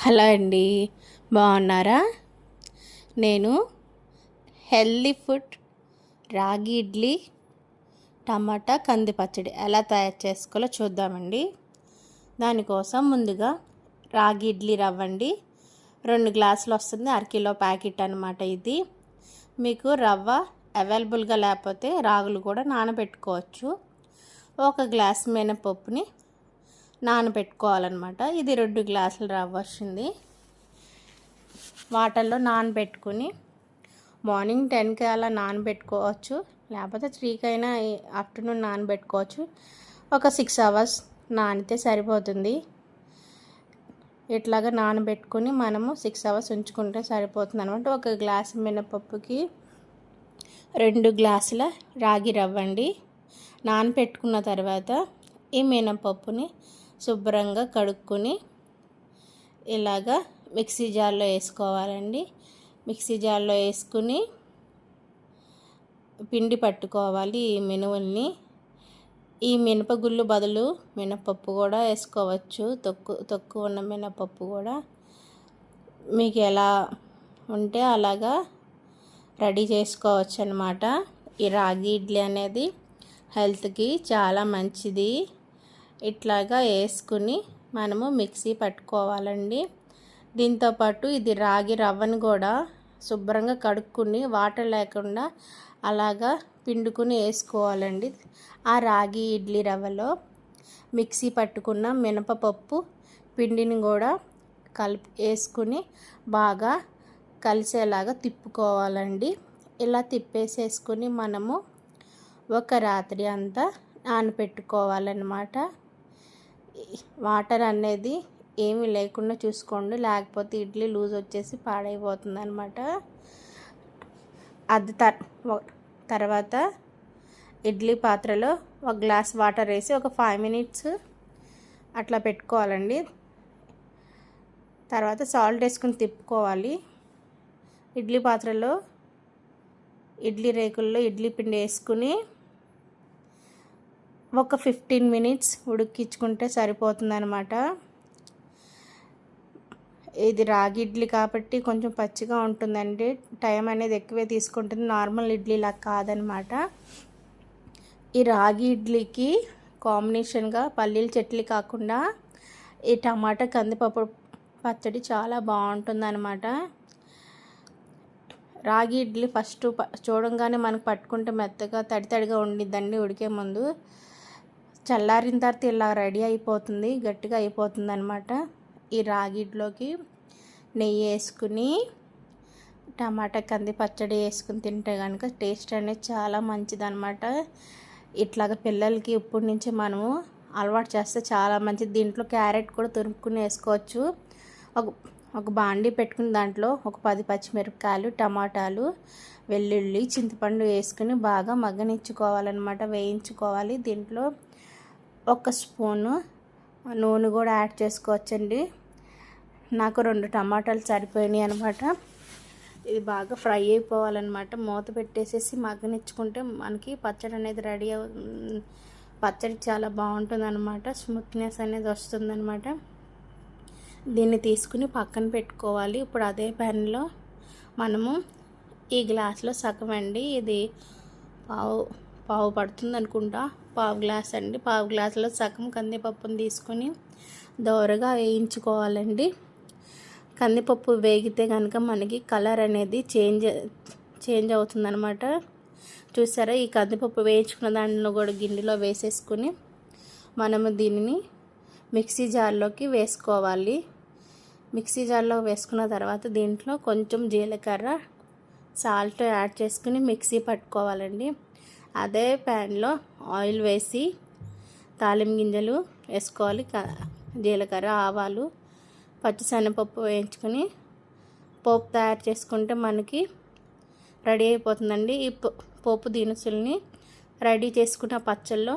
Hello అండి బాగున్నారా? నేను హెల్దీ ఫుడ్ రాగి ఇడ్లీ టమాటా కంది పచ్చడి ఎలా తయారు చేసుకోవాలో చూద్దామండి. దానికోసం ముందుగా రాగి ఇడ్లీ రవ్వండి. రెండు గ్లాసులు వస్తుంది అరకిలో ప్యాకెట్ అనమాట ఇది. మీకు రవ్వ అవైలబుల్గా లేకపోతే రాగులు కూడా నానబెట్టుకోవచ్చు. ఒక గ్లాస్ మినపప్పుని నానబెట్టుకోవాలన్నమాట. ఇది రెండు గ్లాసులు రవ్వ వచ్చింది. వాటర్లో నానబెట్టుకుని మార్నింగ్ టెన్కి అలా నానబెట్టుకోవచ్చు. లేకపోతే త్రీకి అయినా ఆఫ్టర్నూన్ నానబెట్టుకోవచ్చు. ఒక సిక్స్ అవర్స్ నానితే సరిపోతుంది. ఇట్లాగా నానబెట్టుకుని మనము సిక్స్ అవర్స్ ఉంచుకుంటే సరిపోతుంది అనమాట ఒక గ్లాస్ మినపప్పుకి రెండు గ్లాసుల రాగి రవ్వండి. నానబెట్టుకున్న తర్వాత ఈ మినపప్పుని శుభ్రంగా కడుక్కొని ఇలాగా మిక్సీ జార్లో వేసుకోవాలండి. మిక్సీ జార్లో వేసుకుని పిండి పట్టుకోవాలి ఈ మినువుల్ని. ఈ మినపగుళ్ళు బదులు మినపప్పు కూడా వేసుకోవచ్చు. తొక్కు తొక్కు ఉన్న మినపప్పు కూడా. మీకు ఎలా ఉంటే అలాగా రెడీ చేసుకోవచ్చు అనమాట ఈ రాగి ఇడ్లీ అనేది హెల్త్కి చాలా మంచిది. ఇట్లాగా వేసుకుని మనము మిక్సీ పట్టుకోవాలండి. దీంతోపాటు ఇది రాగి రవ్వను కూడా శుభ్రంగా కడుక్కుని వాటర్ లేకుండా అలాగా పిండుకుని వేసుకోవాలండి. ఆ రాగి ఇడ్లీ రవ్వలో మిక్సీ పట్టుకున్న మినపపప్పు పిండిని కూడా కలిపి వేసుకుని బాగా కలిసేలాగా తిప్పుకోవాలండి. ఇలా తిప్పేసేసుకుని మనము ఒక రాత్రి అంతా నానపెట్టుకోవాలన్నమాట. వాటర్ అనేది ఏమీ లేకుండా చూసుకోండి. లేకపోతే ఇడ్లీ లూజ్ వచ్చేసి పాడైపోతుంది అనమాట అది తర్వాత ఇడ్లీ పాత్రలో ఒక గ్లాస్ వాటర్ వేసి ఒక ఫైవ్ మినిట్స్ అట్లా పెట్టుకోవాలండి. తర్వాత సాల్ట్ వేసుకుని తిప్పుకోవాలి. ఇడ్లీ పాత్రలో ఇడ్లీ రేకుల్లో ఇడ్లీ పిండి వేసుకుని ఒక ఫిఫ్టీన్ మినిట్స్ ఉడికించుకుంటే సరిపోతుందనమాట ఇది రాగి ఇడ్లీ కాబట్టి కొంచెం పచ్చిగా ఉంటుందండి. టైం అనేది ఎక్కువే తీసుకుంటుంది. నార్మల్ ఇడ్లీలా కాదనమాట ఈ రాగి ఇడ్లీకి కాంబినేషన్గా పల్లీల చట్నీ కాకుండా ఈ టమాటా కందిపప్పు పచ్చడి చాలా బాగుంటుందన్నమాట. రాగి ఇడ్లీ ఫస్ట్ చూడంగానే మనకు పట్టుకుంటే మెత్తగా తడి తడిగా ఉండిద్దండి ఉడికే ముందు. చల్లారిన తర్వాత ఇలా రెడీ అయిపోతుంది గట్టిగా అయిపోతుంది అనమాట ఈ రాగిడ్లోకి నెయ్యి వేసుకుని టమాటా కంది పచ్చడి వేసుకుని తింటే కనుక టేస్ట్ అనేది చాలా మంచిదనమాట ఇట్లాగ పిల్లలకి ఇప్పటి నుంచి మనము అలవాటు చేస్తే చాలా మంచిది. దీంట్లో క్యారెట్ కూడా తురుముకుని వేసుకోవచ్చు. ఒక ఒక బాండీ పెట్టుకుని దాంట్లో ఒక పది పచ్చిమిరపకాయలు టమాటాలు వెల్లుల్లి చింతపండు వేసుకుని బాగా మగ్గనిచ్చుకోవాలన్నమాట. వేయించుకోవాలి దీంట్లో. ఒక స్పూను నూనె కూడా యాడ్ చేసుకోవచ్చండి. నాకు రెండు టమాటాలు సరిపోయినాయి అనమాట ఇది బాగా ఫ్రై అయిపోవాలన్నమాట. మూత పెట్టేసేసి మగ్గనిచ్చుకుంటే మనకి పచ్చడి అనేది రెడీ అవు పచ్చడి చాలా బాగుంటుందన్నమాట. స్మూత్నెస్ అనేది వస్తుందన్నమాట. దీన్ని తీసుకుని పక్కన పెట్టుకోవాలి. ఇప్పుడు అదే ప్యాన్లో మనము ఈ గ్లాస్లో సగం అండి. ఇది పావు పావు పడుతుంది అనుకుంటా. పావు గ్లాస్ అండి. పావు గ్లాసులో సగం కందిపప్పును తీసుకొని దోరగా వేయించుకోవాలండి. కందిపప్పు వేగితే కనుక మనకి కలర్ అనేది చేంజ్ చేంజ్ అవుతుందనమాట చూసారా? ఈ కందిపప్పు వేయించుకున్న దాంట్లో కూడా గిన్నెలో వేసేసుకుని మనము దీనిని మిక్సీ జార్లోకి వేసుకోవాలి. మిక్సీ జార్లో వేసుకున్న తర్వాత దీంట్లో కొంచెం జీలకర్ర సాల్ట్ యాడ్ చేసుకుని మిక్సీ పట్టుకోవాలండి. అదే ప్యాన్లో ఆయిల్ వేసి తాలిం గింజలు వేసుకోవాలి. జీలకర్ర ఆవాలు పచ్చిశనగపప్పు వేయించుకొని పోపు తయారు చేసుకుంటే మనకి రెడీ అయిపోతుందండి. ఈ పోపు దినుసుల్ని రెడీ చేసుకున్న పచ్చల్లో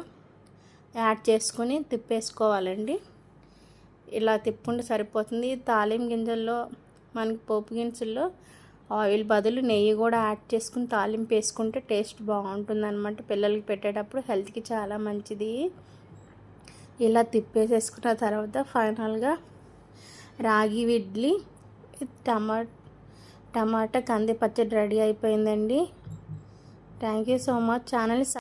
యాడ్ చేసుకుని తిప్పేసుకోవాలండి. ఇలా తిప్పుకుంటే సరిపోతుంది. తాలిం గింజల్లో మనకి పోపు గింజల్లో ఆయిల్ బదులు నెయ్యి కూడా యాడ్ చేసుకుని తాలింపు వేసుకుంటే టేస్ట్ బాగుంటుంది అనమాట పిల్లలకి పెట్టేటప్పుడు హెల్త్కి చాలా మంచిది. ఇలా తిప్పేసేసుకున్న తర్వాత ఫైనల్గా రాగి ఇడ్లీ టమా టమాటా కంది పచ్చడి రెడీ అయిపోయిందండి. Thank you so much. Channel